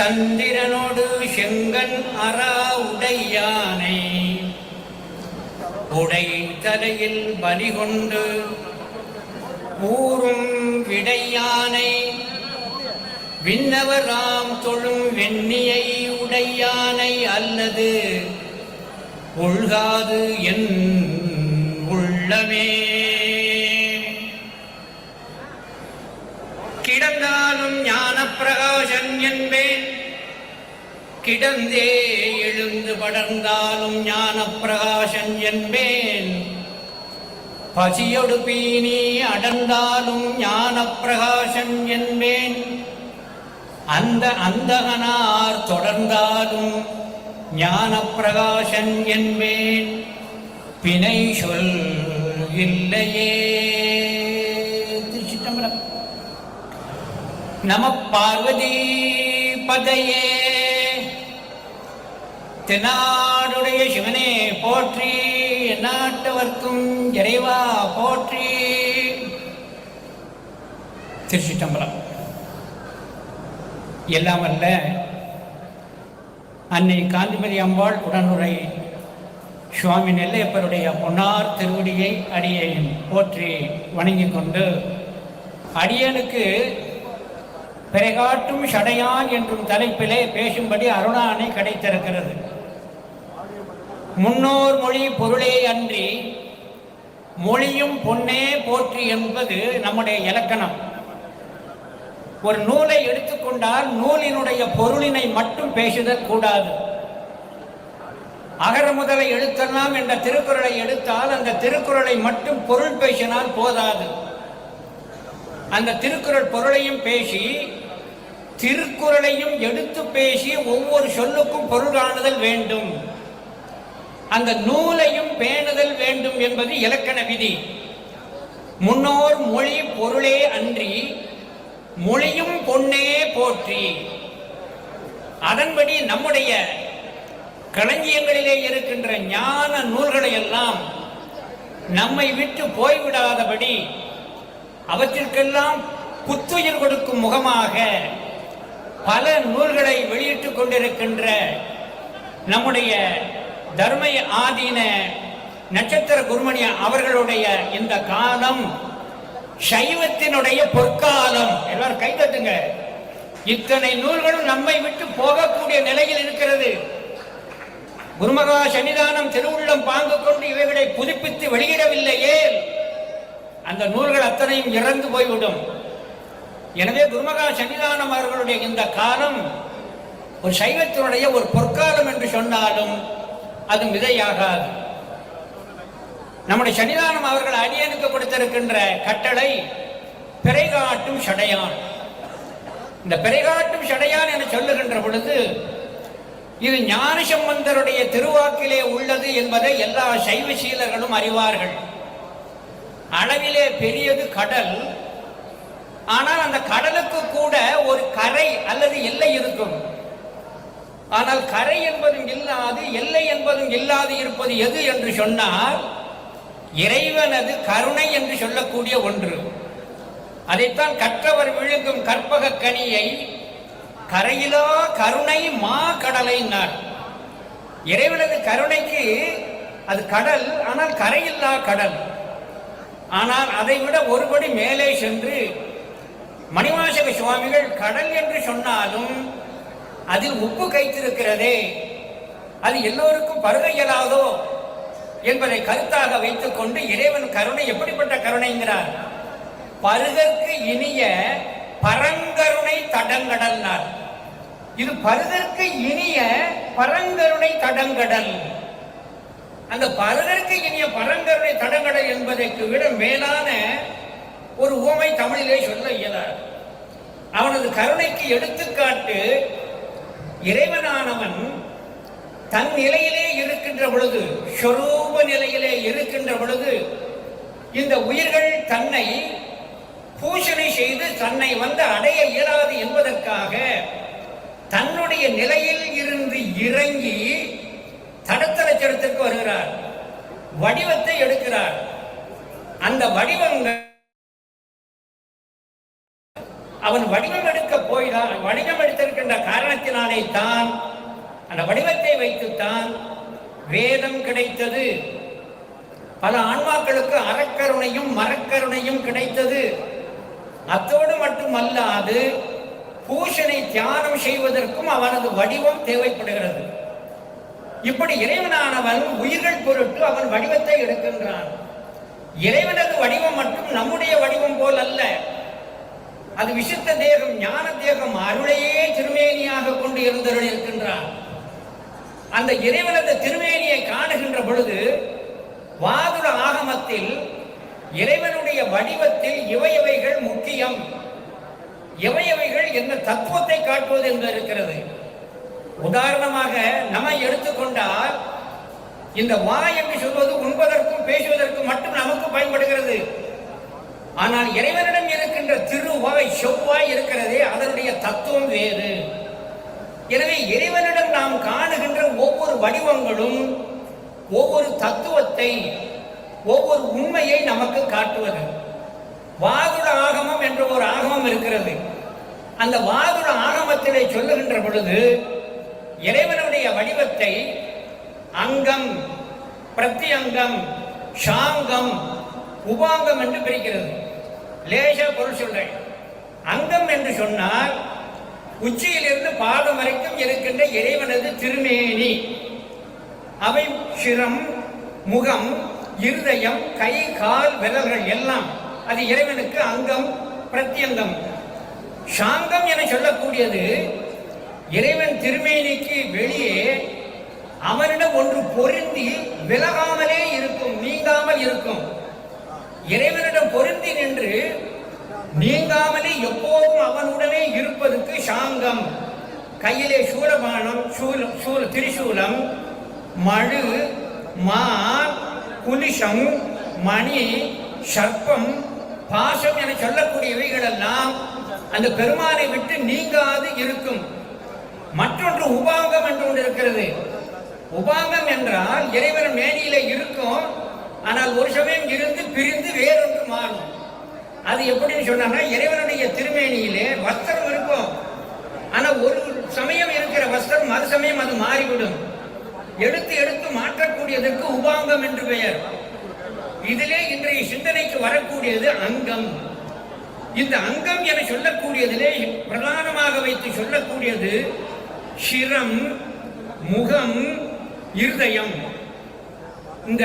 சந்திரனோடு செங்கன் அரா உடையானை. உடை தலையில் பலி கொண்டு ஊரும் விடையானை. விண்ணவராம் தொழும் வெண்ணியை உடையானை அல்லது உள்காது என் உள்ளமே. கிடந்தாலும் ஞான பிரகாசன் என்பேன். கிடந்தே எழுந்து படர்ந்தாலும் ஞான பிரகாசன் என்பேன். பசியொடு பீனி அடர்ந்தாலும் ஞான பிரகாசன் என்பேன். அந்த அந்தகனார் தொடர்ந்தாலும் ஞான பிரகாசன் என்பேன். பிணை சொல் இல்லையே. நம பார்வதி பதையே. தென்னாடுடைய சிவனே போற்றி நாட்டவர்க்கும் இறைவா போற்றி. திருச்சிட்டம்பலம் எல்லாம் அல்ல அன்னை காந்திமதி அம்பாள் உடனுரை சுவாமி நெல்லையப்பருடைய பொன்னார் திருவடியை அடியை போற்றி வணங்கிக் கொண்டு அடியனுக்கு பிறகாட்டும் ஷடையான் என்றும் தலைப்பிலே பேசும்படி அருணானை கிடைத்திருக்கிறது. முன்னோர் மொழி பொருளே அன்றி மொழியும் பொன்னே போற்றி என்பது நம்முடைய இலக்கணம். ஒரு நூலை எடுத்துக்கொண்டால் நூலினுடைய பொருளினை மட்டும் பேசுதல் கூடாது. அகர முதலை எழுத்தலாம் என்ற திருக்குறளை எடுத்தால் அந்த திருக்குறளை மட்டும் பொருள் பேசினால் போதாது. அந்த திருக்குறள் பொருளையும் பேசி திருக்குறளையும் எடுத்து பேசி ஒவ்வொரு சொல்லுக்கும் பொருள் காணுதல் வேண்டும். அந்த நூலையும் பேணுதல் வேண்டும் என்பது இலக்கண விதி. முன்னோர் மொழி பொருளே அன்றி மொழியும் பொன்னே போற்றி. அதன்படி நம்முடைய களஞ்சியங்களிலே இருக்கின்ற ஞான நூல்களை எல்லாம் நம்மை விட்டு போய்விடாதபடி அவற்றிற்கெல்லாம் புத்துயிர் கொடுக்கும் முகமாக பல நூல்களை வெளியிட்டுக் கொண்டிருக்கின்ற நம்முடைய தர்மய ஆதீன நட்சத்திர குருமணி அவர்களுடைய இந்த காலம் சைவத்தினுடைய பொற்காலம். எல்லாரும் கை தட்டுங்க. இத்தனை நூல்களும் நம்மை விட்டு போகக்கூடிய நிலையில் இருக்கிறது. குருமகா சன்னிதானம் திருவுள்ளம் பாங்கு கொண்டு இவைகளை புதுப்பித்து வெளியிடவில்லையே. அந்த நூல்கள் அத்தனையும் இறந்து போய்விடும். எனவே குருமகா சன்னிதானம் அவர்களுடைய இந்த காலம் ஒரு சைவத்தினுடைய ஒரு பொற்காலம் என்று சொன்னாலும் அது மிதையாகாது நம்முடைய சன்னிதானம் அவர்கள் அடியனுக்கு கொடுத்திருக்கின்ற கட்டளை பிறைகாட்டும் சடையான். இந்த பிறைகாட்டும் சடையான் என சொல்லுகின்ற பொழுது இது ஞான சம்பந்தருடைய திருவாக்கிலே உள்ளது என்பதை எல்லா சைவ சீலர்களும் அறிவார்கள். அளவிலே பெரியது கடல் ஆனால் அந்த கடலுக்கு கூட ஒரு கரை அல்லது எல்லை இருக்கும். ஆனால் கரை என்பதும் இல்லாது எல்லை என்பதும் இல்லாது இருப்பது எது என்று சொன்னால் இறைவனது கருணை என்று சொல்லக்கூடிய ஒன்று. அதைத்தான் கற்றவர் விழுங்கும் கற்பக கனியை கரையிலா கருணை மா கடலை நாள் இறைவனது கருணைக்கு அது கடல் ஆனால் கரையில்லா கடல். ஆனால் அதை விட ஒருபடி மேலே சென்று மணிவாசக சுவாமிகள் கடல் என்று சொன்னாலும் அதில் உப்பு கைத்திருக்கிறதே அது எல்லோருக்கும் பருக இயலாதோ என்பதை கருத்தாக வைத்துக் கொண்டு இறைவன் கருணை எப்படிப்பட்ட கருணைங்கிறார்? பருகற்கு இனிய பரங்கருணை தடங்கடல்னார். இது பருகற்கு இனிய பரங்கருணை தடங்கடல். அந்த பருகற்கு இனிய பரங்கருணை தடங்கடல் என்பதற்கு விட மேலான ஒரு உவமை தமிழிலே சொல்ல இயலாது. அவனது கருணைக்கு எடுத்துக்காட்டு இறைவனானவன் தன் நிலையிலே இருக்கின்ற பொழுது ஸ்வரூப நிலையிலே இருக்கின்ற பொழுது இந்த உயிர்கள் தன்னை பூஷணை செய்து தன்னை வந்து அடைய இயலாது என்பதற்காக தன்னுடைய நிலையில் இருந்து இறங்கி தடத்தலச்சரத்திற்கு வருகிறார். வடிவத்தை எடுக்கிறார். அந்த வடிவங்கள் அவன் வடிவம் எடுக்க போய்தான் வடிவம் எடுத்திருக்கின்ற காரணத்தினாலே தான் அந்த வடிவத்தை வைத்துத்தான் வேதம் கிடைத்தது. பல ஆன்மாக்களுக்கு அறக்கருணையும் மரக்கருணையும் கிடைத்தது. அத்தோடு மட்டுமல்லாது பூஷனை தியானம் செய்வதற்கும் அவனது வடிவம் தேவைப்படுகிறது. இப்படி இறைவனானவன் உயிர்கள் பொருட்டு அவன் வடிவத்தை எடுக்கின்றான். இறைவனது வடிவம் மட்டும் நம்முடைய வடிவம் போல் அல்ல. அது விசித்த தேகம் ஞான தேகம் அருளையே திருமேனியாக கொண்டு இருந்தருள் இருக்கின்றான் அந்த இறைவனது திருமேனியை காணுகின்ற பொழுது வாதுட ஆகமத்தில் இறைவனுடைய வடிவத்தில் இவையவைகள் முக்கியம். எவையவைகள் என்ன தத்துவத்தை காட்டுவது என்று இருக்கிறது. உதாரணமாக நம்ம எடுத்துக்கொண்டால் இந்த வா என்று சொல்வது உண்பதற்கும் பேசுவதற்கும் மட்டும் நமக்கு பயன்படுகிறது. ஆனால் இறைவனிடம் இருக்கின்ற திருவாய் செவ்வாய் இருக்கிறதே அதனுடைய தத்துவம் வேறு. எனவே இறைவனிடம் நாம் காணுகின்ற ஒவ்வொரு வடிவங்களும் ஒவ்வொரு தத்துவத்தை ஒவ்வொரு உண்மையை நமக்கு காட்டுவது. வாதுட ஆகமம் என்ற ஒரு ஆகமம் இருக்கிறது. அந்த வாதுட ஆகமத்திலே சொல்லுகின்ற பொழுது இறைவனுடைய வடிவத்தை அங்கம் பிரத்தியங்கம் ஷாங்கம் உபாங்கம் என்று பிரிக்கிறது. லேசா பொருள் சொல்றேன். அங்கம் என்று சொன்னால் உச்சியிலிருந்து பாதம் வரைக்கும் இருக்கின்ற இறைவனது திருமேனி. அவை சிரம் முகம் இருதயம் கை கால் விரல்கள் எல்லாம் அது இறைவனுக்கு அங்கம் பிரத்யங்கம். சாங்கம் என சொல்லக்கூடியது இறைவன் திருமேனிக்கு வெளியே அவனிடம் ஒன்று பொருந்தி விலகாமலே இருக்கும் நீங்காமல் இருக்கும். இறைவனிடம் பொருந்தி நின்று நீங்காமலே எப்போதும் அவனுடனே இருப்பதற்கு சாங்கம். கையிலே சூலபானம் சூல சூல திரிசூலம் மழு மான் குலிஷம் மணி சர்ப்பம் பாசம் என சொல்லக்கூடியவைகள் எல்லாம் அந்த பெருமானை விட்டு நீங்காது இருக்கும். மற்றொன்று உபாங்கம் என்று ஒன்று இருக்கிறது. உபாங்கம் என்றால் இறைவன் மேனியில இருக்கும். ஆனால் ஒரு சமயம் இருந்து பிரிந்து வேறொன்று மாறும். அது எப்படின்னு சொன்னாங்கன்னா இறைவனுடைய திருமேனியிலே வஸ்திரம் இருக்கும். ஆனா ஒரு சமயம் இருக்கிற வஸ்திரம் மறு சமயம் அது மாறிவிடும். எடுத்து எடுத்து மாற்றக்கூடியதற்கு உபாங்கம் என்று பெயர். இதிலே இன்றைய சிந்தனைக்கு வரக்கூடியது அங்கம். இந்த அங்கம் என சொல்லக்கூடியதிலே பிரதானமாக வைத்து சொல்லக்கூடியது சிரம் முகம் இருதயம். இந்த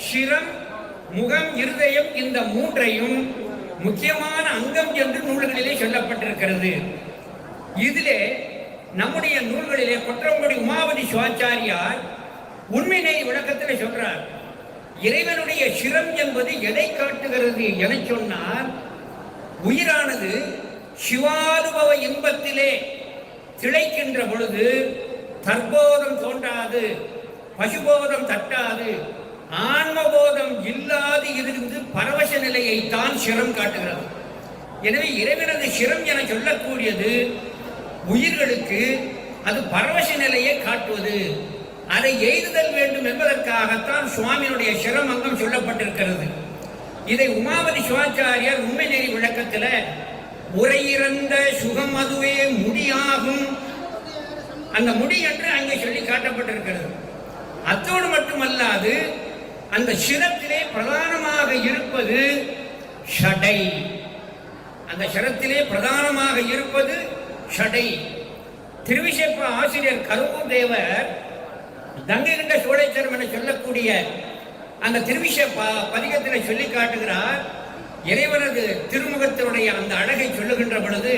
சிரம் முகம் இருதயம் இந்த மூன்றையும் முக்கியமான அங்கம் என்று நூல்களிலே சொல்லப்பட்டிருக்கிறது. இதிலே நம்முடைய நூல்களிலே கொற்றங்குடி உமாவதி சிவாச்சாரியார் உண்மையை விளக்கத்தில் சொல்றார் இறைவனுடைய சிரம் என்பது எதை காட்டுகிறது என சொன்னார் உயிரானது சிவானுபவ இன்பத்திலே திளைக்கின்ற பொழுது தற்போதம் தோன்றாது பசுபோதம் தட்டாது ஆன்மபோதம் இல்லாது இருந்து பரவச நிலையை தான் சிரம் காட்டுகிறது. எனவே இறைவனது சிரம் என சொல்லக்கூடியது உயிர்களுக்கு அது பரவச நிலையை காட்டுவது. அதை எய்துதல் வேண்டும் என்பதற்காகத்தான் சுவாமியினுடைய சிரமங்கம் சொல்லப்பட்டிருக்கிறது. இதை உமாவதி சிவாச்சாரியார் உண்மை நெறி விளக்கத்தில் உரையிறந்த சுகம் அதுவே முடியாகும். அந்த முடி என்று அங்கே சொல்லி காட்டப்பட்டிருக்கிறது. அத்தோடு மட்டுமல்லாது அந்த சிரத்திலே பிரதானமாக இருப்பது ஷடை. அந்த சிரத்திலே பிரதானமாக இருப்பது ஷடை. திருவிசைப்ப ஆசிரியர் கருவூர் தேவர் தங்ககண்ட சோழேச்சரம் என சொல்லக்கூடிய அந்த திருவிச பதிகத்தில் சொல்லி காட்டுகிறார். இறைவனது திருமுகத்தினுடைய அந்த அழகை சொல்லுகின்ற பொழுது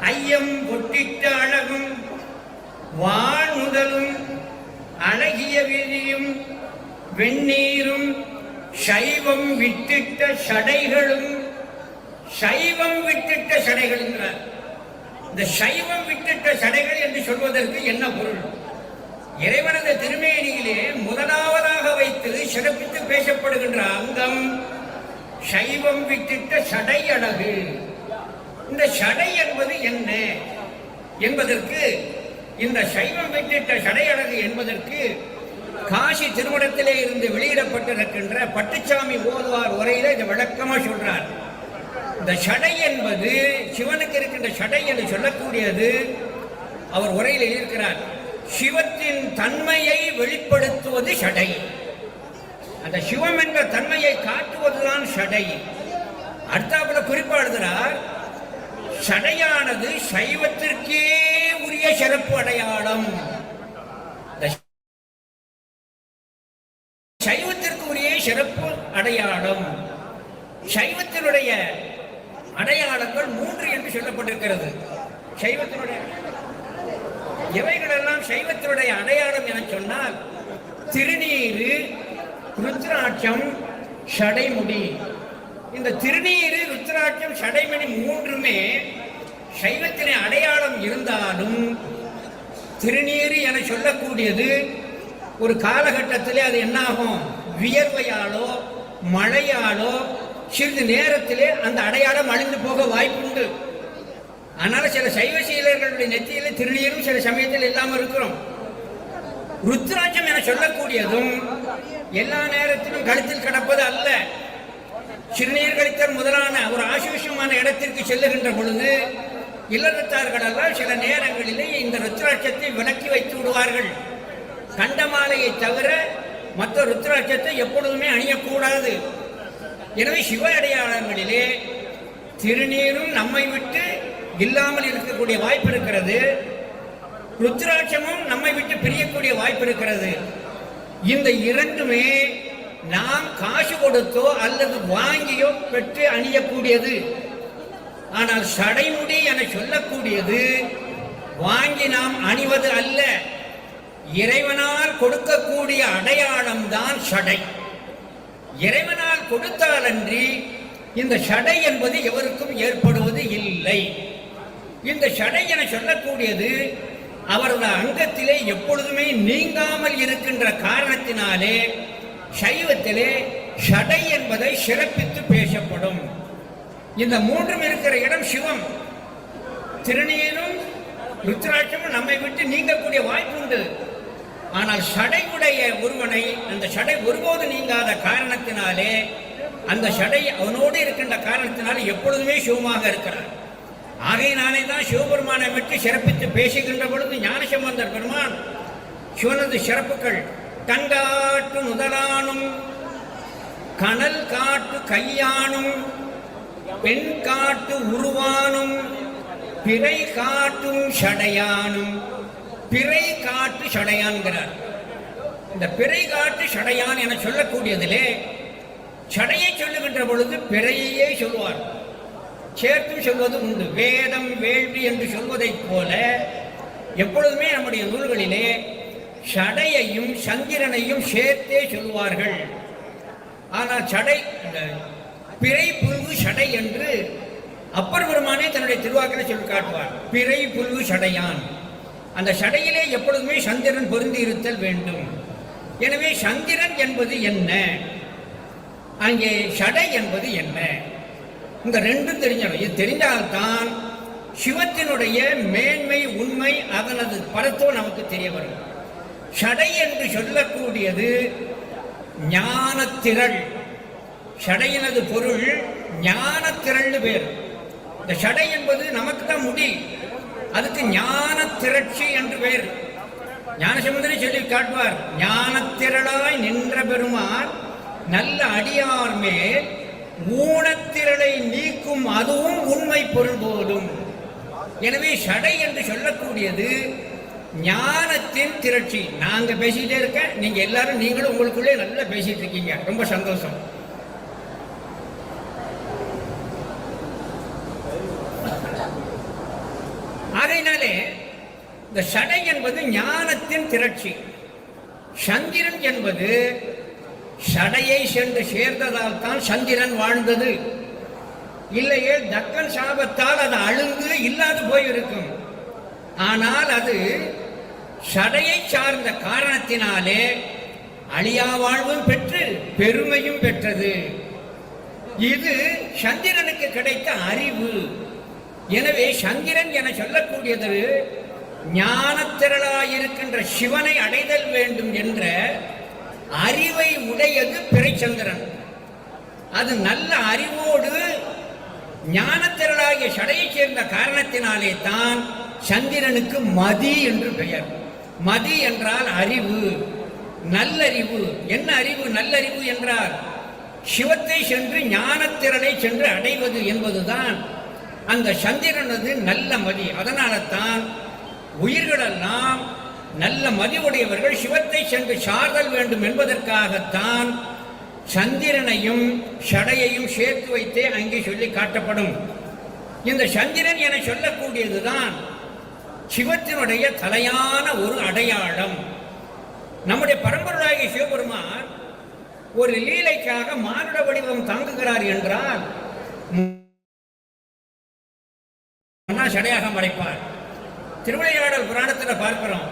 ஐயம் பொட்டிட்ட அழகும் வானுதலும் அழகிய வீதியும் வெந்நீரும் சைவம் வித்திட்ட சடைகளும் சைவம் வித்திட்ட சடைகள் இந்த சைவம் வித்திட்ட சடைகள் என்று சொல்வதற்கு என்ன பொருள்? இறைவனது திருமேனியிலே முதலாவதாக வைத்து சிறப்பித்து பேசப்படுகின்ற அங்கம் சைவம் வித்திட்ட சடை அழகு. இந்த சடை என்பது என்ன? என்பதற்கு இந்த சைவம் விட்டுட்ட சடை அழகு என்பதற்கு காசி திருமணத்திலே இருந்து வெளியிடப்பட்டிருக்கின்ற பட்டுச்சாமி ஓதுவார் உரையில இதை விளக்கமா சொல்றார். இந்த ஷடை என்பது சிவனுக்கு இருக்கின்ற ஷடை என்று சொல்லக்கூடியது அவர் உரையில் எழுதியிருக்கிறார். சிவத்தின் தன்மையை வெளிப்படுத்துவது ஷடை அந்த சிவம் என்ற தன்மையை காட்டுவதுதான் ஷடை அடுத்தாப்புல குறிப்பா எழுதுறார் சடையானது சைவத்திற்கே உரிய சிறப்பு அடையாளம் இந்த சைவத்திற்கு உரிய சிறப்பு அடையாளம் சைவத்தினுடைய அடையாளங்கள் மூன்று என்று இருக்கிறது. சைவத்தினுடைய எவைகளெல்லாம் சைவத்தினுடைய அடையாளம் என சொன்னால் திருநீரு ருத்ராட்சம் ஷடைமுடி இந்த திருநீரு ருத்ராட்சம் ஷடைமணி மூன்றுமே சைவத்தினை அடையாளம் இருந்தாலும் திருநீரு என சொல்லக்கூடியது ஒரு காலகட்டத்திலே அது என்னாகும்? வியர்வையாலோ மழையாலோ சிறிது நேரத்திலே அந்த அடையாளம் அழிந்து போக வாய்ப்புண்டு. அதனால சில சைவ சீலர்களுடைய நெத்தியில திருநீரும் சில சமயத்தில் இல்லாமல் இருக்கிறோம். ருத்ராட்சம் என சொல்லக்கூடியதும் எல்லா நேரத்திலும் கழுத்தில் கிடப்பது அல்ல. சிறுநீர் கழித்தல் முதலான ஒரு ஆசுவிஷமான இடத்திற்கு செல்லுகின்ற பொழுது இல்லறத்தார்களெல்லாம் சில நேரங்களிலே இந்த ருத்ராட்சத்தை விலக்கி வைத்து விடுவார்கள். கண்டமாலையை தவிர மற்ற ருத்ராட்சத்தை எப்பொழுதுமே அணியக்கூடாது. எனவே சிவ அடையாளங்களிலே திருநீரும் நம்மை விட்டு இல்லாமல் இருக்கக்கூடிய வாய்ப்பு இருக்கிறது. ருத்ராட்சமும் நம்மை விட்டு பிரியக்கூடிய வாய்ப்பு இருக்கிறது. இந்த இரண்டுமே நாம் காசு கொடுத்தோ அல்லது வாங்கியோ பெற்று அணியக்கூடியது. ஆனால் சடைமுடி என சொல்லக்கூடியது வாங்கி நாம் அணிவது அல்ல. இறைவனால் கொடுக்கக்கூடிய அடையாளம் தான் சடை. இறைவனால் கொடுத்தாலன்றி இந்த சடை என்பது எவருக்கும் ஏற்படுவது இல்லை. இந்த சடை என சொல்லக்கூடியது அவரது அங்கத்திலே எப்பொழுதுமே நீங்காமல் இருக்கின்ற காரணத்தினாலே சைவத்திலே ஷடை என்பதை சிறப்பித்து பேசப்படும். இந்த மூன்றும் இருக்கிற இடம் சிவம். திருநீரும் ருத்ராட்சமும் நம்மை விட்டு நீங்கக்கூடிய வாய்ப்பு உண்டு. ஆனால் சடையுடைய ஒருவனை அந்த ஷடை ஒருபோது நீங்காத காரணத்தினாலே அந்த ஷடை அவனோடு இருக்கின்ற காரணத்தினாலே எப்பொழுதுமே சிவமாக இருக்கிறார். ஆகையினாலே தான் சிவபெருமானை விட்டு சிறப்பித்து பேசுகின்ற பொழுது ஞானசம்பந்தர் பெருமான் சிவனது சிறப்புகள் தங்காட்டு முதலானும் கனல் காட்டு கையானும் பெண் காட்டு உருவானும் பிறை காட்டும் ஷடையானும் பிறை காட்டு ஷடையான்கிறார் இந்த பிறை காட்டு ஷடையான் என சொல்லக்கூடியதிலே சடையை சொல்லுகின்ற பொழுது பிறையே சொல்வார். சேர்த்து சொல்வது உண்டு. வேதம் வேள்வி என்று சொல்வதைப் போல எப்பொழுதுமே நம்முடைய நூல்களிலே சடையையும் சந்திரனையும் சேர்த்தே சொல்வார்கள் ஆனால் சடை இந்த பிறை புல்கு சடை என்று அப்பர் பெருமானே தன்னுடைய திருவாக்கில சொல்லி காட்டுவார். பிறை புல்கு சடையான். அந்த சடையிலே எப்பொழுதுமே சந்திரன் பொருந்தி இருத்தல் வேண்டும். எனவே சந்திரன் என்பது என்ன? அங்கே சடை என்பது என்ன? இந்த ரெண்டும் தெரிஞ்சிடும். இது தெரிந்தால்தான் சிவத்தினுடைய மேன்மை உண்மை அதனது படத்தோ நமக்கு தெரிய வரும். ஷடை என்று சொல்லக்கூடியது ஞானத்திரள். ஷடையினது பொருள் ஞானத்திரள்னு பேர். இந்த ஷடை என்பது நமக்கு தான் முடி. அதுக்கு ஞான திரட்சி என்று பேர். ஞானசமுதரி சொல்லி காட்டுவார் ஞானத்திரளாய் நின்ற பெருமான் நல்ல அடியார் மேல் ஊனத்திரளை நீக்கும் அதுவும் உண்மை பொருள் போலும். எனவே சடை என்று சொல்லக்கூடியது ஞானத்தின் திரட்சி. நாங்க பேசிட்டே இருக்க நீங்க எல்லாரும் நீங்களும் உங்களுக்குள்ளே நல்லா பேசிட்டு இருக்கீங்க. ரொம்ப சந்தோஷம். ஆகையினாலே இந்த சடை என்பது ஞானத்தின் திரட்சி. சந்திரன் என்பது சடையை சென்று சேர்ந்ததால் தான் சந்திரன் வாழ்ந்தது. இல்லையே தக்கன் சாபத்தால் அது அழுந்து இல்லாது போயிருக்கும். ஆனால் அது சடையை சார்ந்த காரணத்தினாலே அழியா வாழ்வும் பெற்று பெருமையும் பெற்றது. இது சந்திரனுக்கு கிடைத்த அறிவு. எனவே சந்திரன் என சொல்லக்கூடியது ஞானத்திரளாயிருக்கின்ற சிவனை அடைதல் வேண்டும் என்ற அறிவை உடையது பிறைச்சந்திரன். அது நல்ல அறிவோடு ஞானத்திரளாகிய சடையை சேர்ந்த காரணத்தினாலே தான் சந்திரனுக்கு மதி என்று பெயர். மதி என்றால் அறிவு நல்லறிவு. என்ன அறிவு? நல்லறிவு என்றால் சிவத்தை சென்று ஞானத்திரளை சென்று அடைவது என்பதுதான். அந்த சந்திரனது நல்ல மதி. அதனால தான் உயிர்களெல்லாம் நல்ல மதிவுடையவர்கள் சிவத்தை சென்று சார்தல் வேண்டும் என்பதற்காகத்தான் சந்திரனையும் ஷடையையும் சேர்த்து வைத்தே அங்கே சொல்லி காட்டப்படும். இந்த சந்திரன் என சொல்லக்கூடியதுதான் சிவத்தினுடைய தலையான ஒரு அடையாளம். நம்முடைய பரம்பொருளாகிய சிவபெருமான் ஒரு லீலைக்காக மானுட வடிவம் தாங்குகிறார் என்றால் அண்ணா சடையாக மறைப்பார். திருவிளையாடல் புராணத்தில் பார்க்கிறோம்.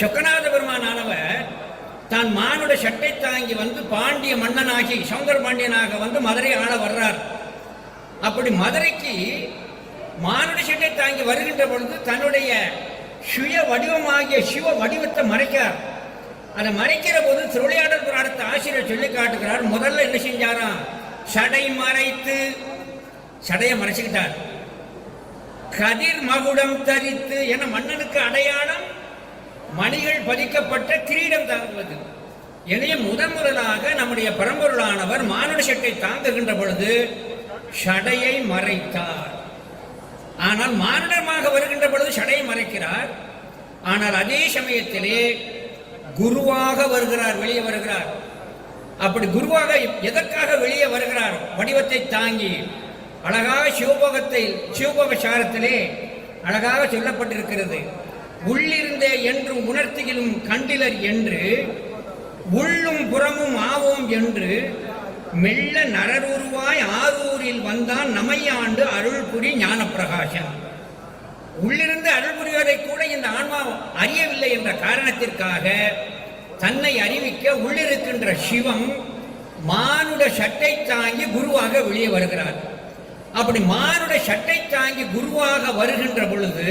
சொக்கநாத பெருமானானவர் தான் மானுட சட்டை தாங்கி வந்து பாண்டிய மன்னனாகி சங்கர் பாண்டியனாக வந்து மதுரை ஆள வர்றார். அப்படி மதுரைக்கு மானுட சட்டை தாங்கி வருகின்ற பொழுது தன்னுடைய சுய வடிவமாகிய சிவ வடிவத்தை மறைக்கிறார். அதை மறைக்கிற போது திருவிளையாடல் புராணத்தை ஆசிரியர் சொல்லி காட்டுகிறார் முதல்ல என்ன செஞ்சாராம்? சடை மறைத்து சடையை மறைச்சுக்கிட்டார். கதிர் மகுடம் தரித்து என மன்னனுக்கு அடையாளம் மணிகள் பதிக்கப்பட்ட கிரீடம் தாங்குவது எனவே முதன் முதலாக நம்முடைய பரம்பொருளானவர் மானுட சட்டை தாங்குகின்ற பொழுது ஷடையை மறைத்தார். ஆனால் மானுடமாக வருகின்ற பொழுது ஷடையை மறைக்கிறார். ஆனால் அதே சமயத்திலே குருவாக வருகிறார் வெளியே வருகிறார். அப்படி குருவாக எதற்காக வெளியே வருகிறார் வடிவத்தை தாங்கி அழகாக சிவபோகத்தை சிவபோக சாரத்திலே அழகாக சொல்லப்பட்டிருக்கிறது. உள்ளிருந்தே என்றும் உணர்த்தியிலும் கண்டிலர் என்று உள்ளும் புறமும் ஆவோம் என்று மெல்ல நரருருவாய் ஆரூரில் வந்தான் நமையாண்டு அருள்புரி ஞானப்பிரகாசன் உள்ளிருந்து அருள் புரிவதை கூட இந்த ஆன்மா அறியவில்லை என்ற காரணத்திற்காக தன்னை அறிவிக்க உள்ளிருக்கின்ற சிவம் மானுட சட்டை தாங்கி குருவாக வெளியே வருகிறார். அப்படி மானுட சட்டை தாங்கி குருவாக வருகின்ற பொழுது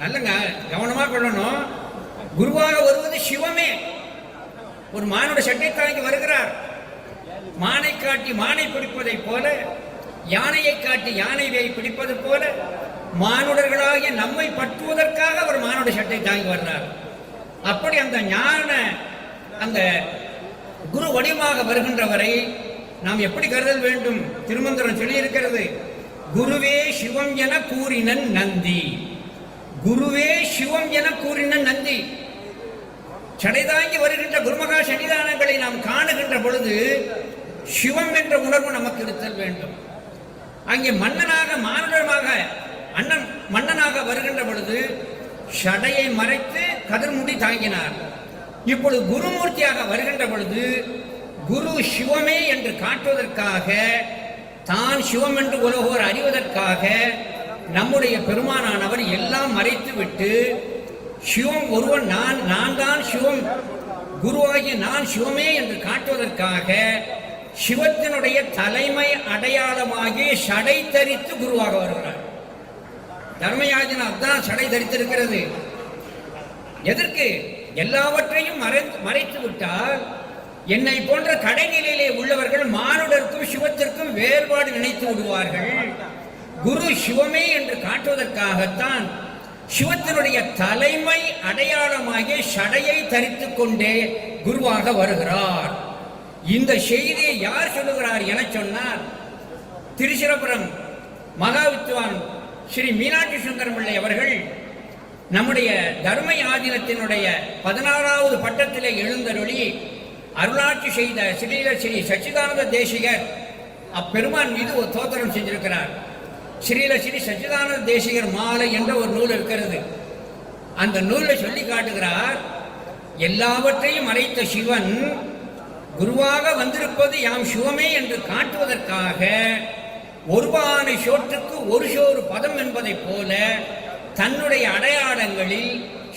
நல்லங்க கவனமாக கொள்ளணும். குருவாக வருவது சிவமே. ஒரு மானோட சட்டை தாங்கி வருகிறார். மானை காட்டி மானை பிடிப்பதை போல யானையை காட்டி யானை வேய் பிடிப்பது போல மானுடர்களாகிய நம்மை பற்றுவதற்காக ஒரு மானுட சட்டை தாங்கி வர்றார். அப்படி அந்த ஞான அந்த குரு வடிவமாக வருகின்ற வரை நாம் எப்படி கருதல் வேண்டும்? திருமந்திரம் சொல்லியிருக்கிறது குருவே சிவம் என கூறினன் நந்தி. குருவே சிவம் என கூறின நந்தி. சடைதாங்கி வருகின்ற குருமகா சன்னிதானங்களை நாம் காணுகின்ற பொழுது சிவம் என்ற உணர்வு நமக்கு இருத்தல் வேண்டும். அங்கே மன்னனாக மானுடமாக அண்ணன் மன்னனாக வருகின்ற பொழுது சடையை மறைத்து கதிர்முடி தாங்கினார். இப்பொழுது குருமூர்த்தியாக வருகின்ற பொழுது குரு சிவமே என்று காட்டுவதற்காக தான் சிவம் என்று உலகோர் அறிவதற்காக நம்முடைய பெருமானானவர் எல்லாம் மறைத்து விட்டு சிவம் ஒருவன் நான் நான் தான் சிவம் குருவாகிய நான் சிவமே என்று காட்டுவதற்காக சிவத்தினுடைய தலைமை அடையாளமாகி சடை தரித்து குருவாக வருகிறார். தர்மயாஜனா தான் சடை தரித்திருக்கிறது. எதற்கு? எல்லாவற்றையும் மறைத்து மறைத்து விட்டால் என்னை போன்ற கடைநிலையிலே உள்ளவர்கள் மானுடருக்கும் சிவத்திற்கும் வேறுபாடு நினைத்து விடுவார்கள். குரு சிவமே என்று காட்டுவதற்காகத்தான் சிவத்தினுடைய தலைமை அடையாளமாகிய சடையை தரித்து கொண்டே குருவாக வருகிறார். இந்த செய்தியை யார் சொல்லுகிறார் என சொன்னார் திருச்சிரபுரம் மகாவித்வான் ஸ்ரீ மீனாட்சி சுந்தரம் பிள்ளை அவர்கள் நம்முடைய தர்ம ஆதீனத்தினுடைய பதினாறாவது பட்டத்திலே எழுந்தருளி அருளாட்சி செய்த ஸ்ரீல ஸ்ரீ சச்சிதானந்த தேசிகர் அப்பெருமான் மீது ஒரு தோத்திரம் செஞ்சிருக்கிறார். ஸ்ரீல ஸ்ரீ சச்சிதானந்த தேசிகர் மாலை என்ற ஒரு நூல் இருக்கிறது. அந்த நூலில் சொல்லி காட்டுகிறார் எல்லாவற்றையும் மறைத்த சிவன் குருவாக வந்திருப்பது யாம் சிவமே என்று காட்டுவதற்காக ஒருவானை சோற்றுக்கு ஒரு சோறு பதம் என்பதைப் போல தன்னுடைய அடையாளங்களில்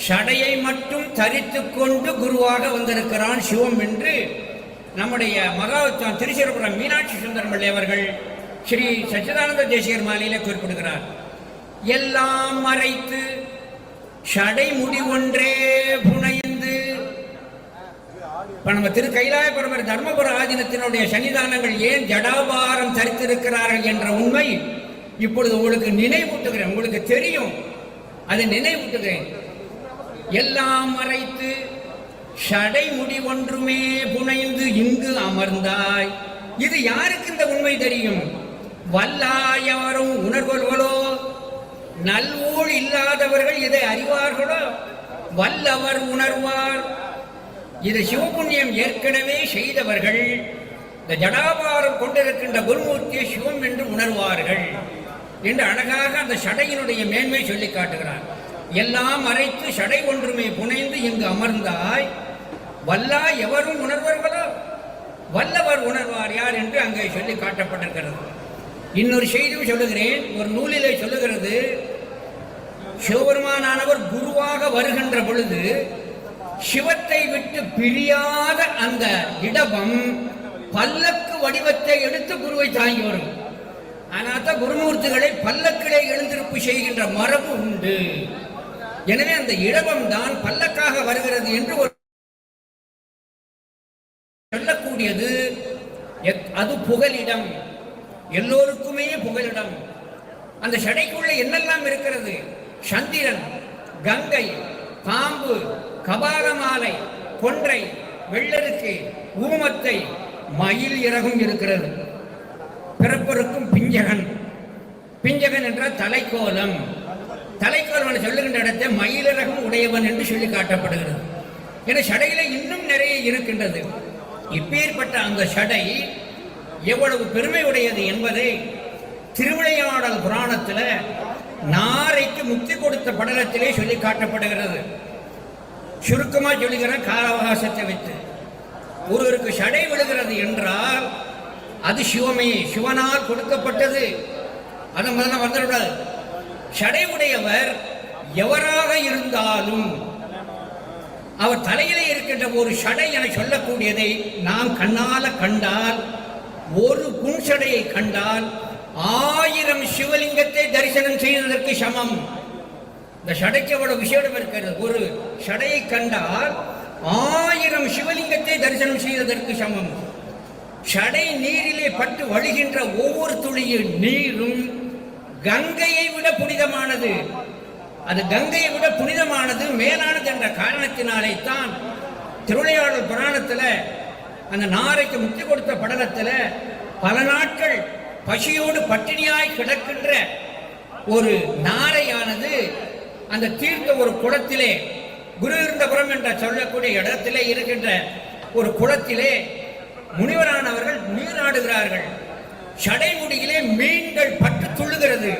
சடையை மட்டும் தரித்து கொண்டு குருவாக வந்திருக்கிறான் சிவம் என்று நம்முடைய மகாவித்வான் திருச்சிரபுரம் மீனாட்சி சுந்தரமல்லி அவர்கள் ஸ்ரீ சச்சிதானந்த தேசிகர் மாலையில குறிப்பிடுகிறார். எல்லாம் மறைத்து சடை முடி ஒன்றே புனைந்து. இப்ப நம்ம திரு கைலாய பரமர் தர்மபுர ஆதீனத்தினுடைய சன்னிதானங்கள் ஏன் ஜடாபாரம் தரித்திருக்கிறார்கள் என்ற உண்மை இப்பொழுது உங்களுக்கு நினைவூட்டுகிறேன். உங்களுக்கு தெரியும். அதை நினைவூட்டுகிறேன். எல்லாம் மறைத்து ஷடை முடி ஒன்றுமே புனைந்து இங்கு அமர்ந்தாய். இது யாருக்கு இந்த உண்மை தெரியும்? வல்லாயவரும் உணர்வர்களோ நல்வூழ் இல்லாதவர்கள் இதை அறிவார்களோ? வல்லவர் உணர்வார். இது சிவபுண்ணியம் ஏற்கனவே செய்தவர்கள் இந்த ஜடாபாரம் கொண்டிருக்கின்ற குருமூர்த்தியை சிவம் என்று உணர்வார்கள் என்று அழகாக அந்த சடையினுடைய மேன்மை சொல்லி காட்டுகிறார். எல்லாம் மறைத்து சடை ஒன்றுமே புனைந்து இங்கு அமர்ந்தாய் வல்லா எவரும் உணர்வார்களோ? வல்லவர் உணர்வார் யார் என்று அங்கே சொல்லி காட்டப்பட்டிருக்கிறது. இன்னொரு செய்தியும் சொல்லுகிறேன். ஒரு நூலிலே சொல்லுகிறது சிவபெருமானானவர் குருவாக வருகின்ற பொழுது சிவத்தை விட்டு பிரியாத அந்த இடபம் பல்லக்கு வடிவத்தை எடுத்து குருவை தாங்கி வரும். ஆனால் தான் குருமூர்த்திகளை பல்லக்கிலே எழுந்திருப்பு செய்கின்ற மரபு உண்டு. எனவே அந்த இடபம் தான் பல்லக்காக வருகிறது என்று ஒரு சொல்லக்கூடியது. அது புகலிடம். எல்லோருக்குமே புகலிடம். அந்த சடைக்குள்ள என்னெல்லாம் இருக்கிறது? சந்திரன் கங்கை பாம்பு கபாலமாலை கொன்றை வெள்ளருக்கு ஊமத்தை மயில் இறகும் இருக்கிறது. பிறப்பருக்கும் பிஞ்சகன். பிஞ்சகன் என்றால் தலைக்கோலம். தலைக்கோலம் சொல்லுகின்ற இடத்தை மயிலிறகும் உடையவன் என்று சொல்லி காட்டப்படுகிறது. என சடையில இன்னும் நிறைய இருக்கின்றது. இப்பேற்பட்ட அந்த சடை எவ்வளவு பெருமை உடையது என்பதை திருவிளையாடல் புராணத்தில் நாரைக்கு முக்தி கொடுத்த படலத்திலே சொல்லி காட்டப்படுகிறது. சுருக்கமாக சொல்லுகிறேன் கால அவகாசத்தை வைத்து. ஒருவருக்கு சடை விழுகிறது என்றால் அது சிவமே சிவனால் கொடுக்கப்பட்டது. அதை முதல்ல வந்துடக்கூடாது. சடை உடையவர் எவராக இருந்தாலும் அவர் தலையிலே இருக்கின்ற ஒரு சடை என சொல்லக்கூடியதை நாம் கண்ணால கண்டால் ஒரு குன்சடையை கண்டால் ஆயிரம் சிவலிங்கத்தை தரிசனம் செய்வதற்கு சமம். இந்த சடைக்கு அவ்வளவு விசேடம் இருக்கிறது. ஒரு சடையை கண்டால் ஆயிரம் சிவலிங்கத்தை தரிசனம் செய்வதற்கு சமம். சடை நீரிலே பட்டு வழிகின்ற ஒவ்வொரு துளியின் நீரும் கங்கையை விட புனிதமானது. அது கங்கையை விட புனிதமானது. மேலானது என்ற காரணத்தினாலே தான் திருவிளையாடல் புராணத்தில் அந்த நாரைக்கு முத்தி கொடுத்த படலத்தில் பல நாட்கள் பசியோடு பட்டினியாய் கிடக்கின்ற ஒரு நாரையானது அந்த தீர்த்த ஒரு குளத்திலே குரு இருந்தபுரம் என்ற சொல்லக்கூடிய இடத்திலே இருக்கின்ற ஒரு குளத்திலே முனிவரானவர்கள் நீராடுகிறார்கள். சடைமுடியிலே மீன்கள் பட்டு துள்ளுகிறது.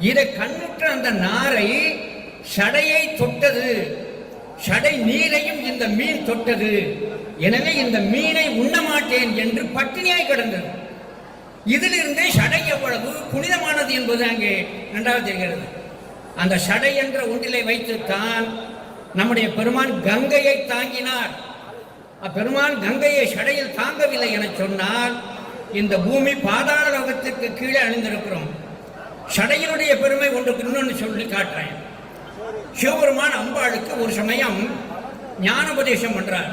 இதை கண்ணுற்ற அந்த நாரை சடையை தொட்டது. சடை நீரையும் இந்த மீன் தொட்டது. எனவே இந்த மீனை உண்ண மாட்டேன் என்று பட்டினியாய் கிடந்தது. இதிலிருந்தே சடை எவ்வளவு புனிதமானது என்பது அங்கே நன்றாக தெரிகிறது. அந்த சடை என்ற ஒன்றிலே வைத்துத்தான் நம்முடைய பெருமான் கங்கையை தாங்கினார். அப்பெருமான் கங்கையை சடையில் தாங்கவில்லை என சொன்னால் இந்த பூமி பாதாள லோகத்திற்கு கீழே அணிந்திருக்கிறோம். சடையினுடைய பெருமை ஒன்றுக்கு இன்னொன்று சொல்லி காட்டுறேன். சிவபெருமான் அம்பாளுக்கு ஒரு சமயம் ஞான உபதேசம் பண்றார்.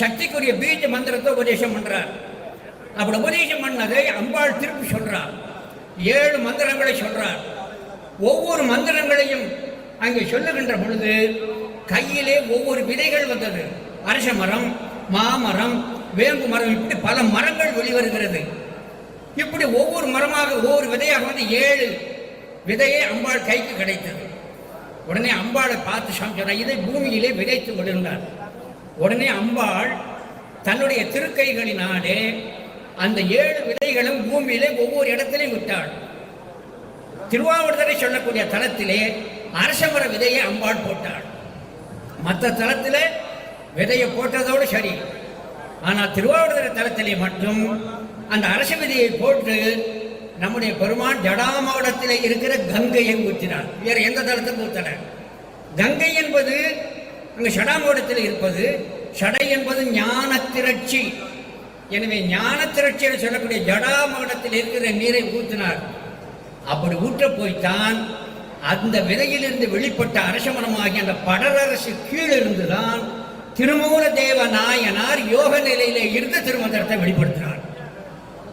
சக்திக்குரிய பீஜ மந்திரத்தை உபதேசம் பண்றார். அப்படி உபதேசம் பண்ணதை அம்பாள் திருப்பி சொல்றார். ஏழு மந்திரங்களை சொல்றார். ஒவ்வொரு மந்திரங்களையும் அங்கே சொல்லுகின்ற பொழுது கையிலே ஒவ்வொரு விதைகள் வந்தது. அரச மரம் மாமரம் வேம்பு மரம் இப்படி பல மரங்கள் வெளிவருகிறது. இப்படி ஒவ்வொரு மரமாக ஒவ்வொரு விதையாக வந்து ஏழு விதையே அம்பாள் கைக்கு கிடைத்தது. உடனே அம்பாளை பார்த்து சொன்னார் இதை பூமியிலே விதைத்து விடுந்தார் உடனே அம்பாள் தன்னுடைய திருக்கைகளினாலே அந்த ஏழு விதைகளும் பூமியிலே ஒவ்வொரு இடத்திலையும் விட்டாள். திருவாவூர்தரை சொல்லக்கூடிய தளத்திலே அரசமர விதையை அம்பாள் போட்டாள். மற்ற தளத்தில் விதையை போட்டதோடு சரி. ஆனால் திருவாவூர்தர தளத்திலே மட்டும் அந்த அரச விதையை போட்டு நம்முடைய பெருமான் ஜடாமாவடத்திலே இருக்கிற கங்கையை ஊற்றினார். வேற எந்த தலத்துக்கும் ஊத்தல கங்கை என்பது உங்கள் ஷடாமோடத்தில் இருப்பது ஷடை என்பது ஞான திரட்சி. எனவே ஞான திரட்சி என்று சொல்லக்கூடிய ஜடாமோடத்தில் இருக்கிற நீரை ஊற்றினார். அப்படி ஊற்ற போய்த்தான் அந்த விதையிலிருந்து வெளிப்பட்ட அரசமனமாகிய அந்த படரரசு கீழிருந்துதான் திருமூல தேவ நாயனார் யோக நிலையிலே இருந்து திருமந்திரத்தை வெளிப்படுத்தினார்.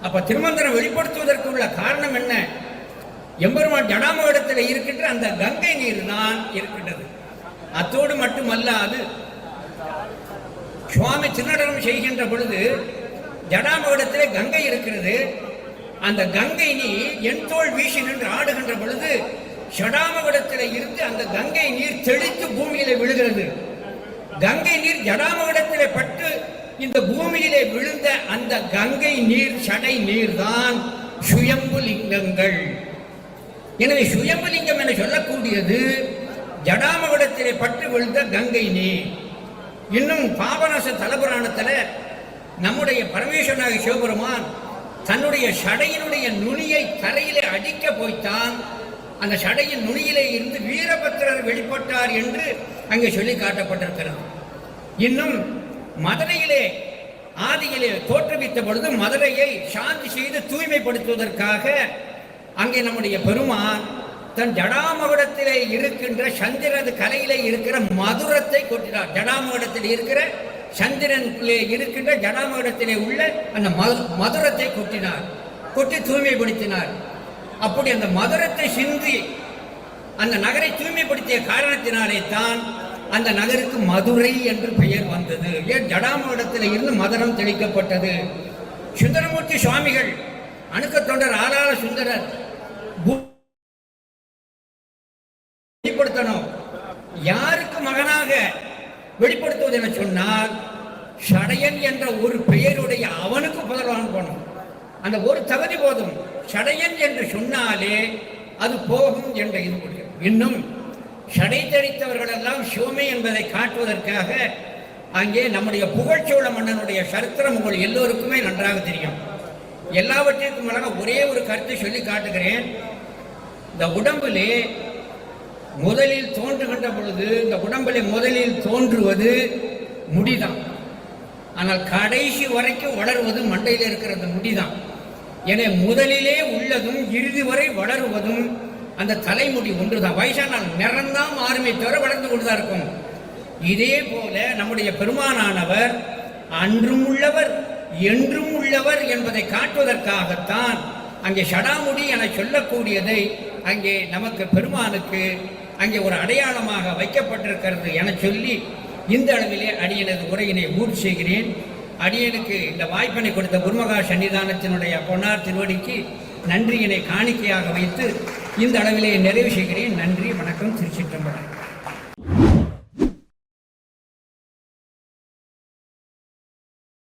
அப்ப திருமந்திரம் வெளிப்படுத்துவதற்கு உள்ள காரணம் என்ன? எம்பெருமான் ஜடாமகடத்தில் இருக்கின்ற அந்த கங்கை நீர் தான் இருக்கின்றது. அத்தோடு மட்டுமல்லாது சுவாமி சின்னடனம் செய்கின்ற பொழுது ஜடாமகடத்திலே கங்கை இருக்கிறது. அந்த கங்கை நீர் என் தோல் வீசி நின்று ஆடுகின்ற பொழுது ஷடாமகடத்திலே இருந்து அந்த கங்கை நீர் தெளித்து பூமியில விழுகிறது. கங்கை நீர் ஜடாமகடத்தில் பட்டு இந்த பூமியிலே விழுந்த அந்த கங்கை நீர் சடை நீர் தான் சுயம்பு லிங்கங்கள். எனவே சுயம்புலிங்கம் என சொல்லக்கூடியது ஜடாமகுடத்திலே பட்டு விழுந்த கங்கை நீர். இன்னும் பாபநாச தலபுராணத்தில் நம்முடைய பரமேஸ்வரனாக சிவபெருமான் தன்னுடைய சடையினுடைய நுனியை தரையிலே அடிக்க போய்த்தான். அந்த சடையின் நுனியிலே இருந்து வீரபத்திரர் வெளிப்பட்டார் என்று அங்கே சொல்லி காட்டப்பட்டிருக்கிறார் இன்னும் மதுரையிலே ஆதியிலே தோற்றுவித்த பொழுது மதுரையை சாந்தி செய்து தூய்மைப்படுத்துவதற்காக அங்கே நம்முடைய பெருமான் தன் ஜடாமகுடத்திலே இருக்கின்ற சந்திரது கலையிலே இருக்கிற மதுரத்தை கொட்டினார். ஜடாமகுடத்தில் இருக்கிற சந்திரனுக்குள்ளே இருக்கின்ற ஜடாமகுடத்திலே உள்ள அந்த மது- மதுரத்தை கொட்டினார். கொட்டி தூய்மைப்படுத்தினார். அப்படி அந்த மதுரத்தை சிந்தி அந்த நகரை தூய்மைப்படுத்திய காரணத்தினாலே தான் அந்த நகருக்கு மதுரை என்று பெயர் வந்தது. ஏன் ஜடாமடத்தில் இருந்து மதுரம் தெளிக்கப்பட்டது? சுந்தரமூர்த்தி சுவாமிகள் அணுக்க தொண்டர் ஆளாள சுந்தரர் வெளிப்படுத்தணும். யாருக்கு மகனாக வெளிப்படுத்துவது என சொன்னால் சடையன் என்ற ஒரு பெயருடைய அவனுக்கு புதல்வான் போனோம் அந்த ஒரு தகுதி போதும். சடையன் என்று சொன்னாலே அது போகும் என்ற இது முடியும் இன்னும் சடை தரித்தவர்கள் எல்லாம் சிவமே என்பதை காட்டுவதற்காக அங்கே நம்முடைய புகழ்ச்சோழ மன்னனுடைய சரித்திரம் உங்கள் எல்லோருக்குமே நன்றாக தெரியும். எல்லாவற்றிற்கும் மேலாக ஒரே ஒரு கருத்தை சொல்லி காட்டுகிறேன். இந்த உடம்பிலே முதலில் தோன்றுகின்ற பொழுது இந்த உடம்பிலே முதலில் தோன்றுவது முடிதான். ஆனால் கடைசி வரைக்கும் வளருவது மண்டையில் இருக்கிறது முடிதான். எனவே முதலிலே உள்ளதும் இறுதி வரை வளருவதும் அந்த தலைமுடி ஒன்றுதான். வயசானால் நிறந்தான் மாறுமே தவிர வளர்ந்து கொண்டுதான் இருக்கும். இதே போல நம்முடைய பெருமானானவர் அன்றும் உள்ளவர் என்றும் உள்ளவர் என்பதை காட்டுவதற்காகத்தான் அங்கே ஷடாமுடி என சொல்லக்கூடியதை அங்கே நமக்கு பெருமானுக்கு அங்கே ஒரு அடையாளமாக வைக்கப்பட்டிருக்கிறது என சொல்லி இந்த அளவிலே அடியனது உரையினை ஊர் செய்கிறேன். அடியனுக்கு இந்த வாய்ப்பினை கொடுத்த குருமகா சன்னிதானத்தினுடைய பொன்னார் திருவடிக்கு நன்றியினை காணிக்கையாக வைத்து இந்த அளவிலே நிறைவு செய்கிறேன். நன்றி வணக்கம் திருச்சிற்றம்பலம்.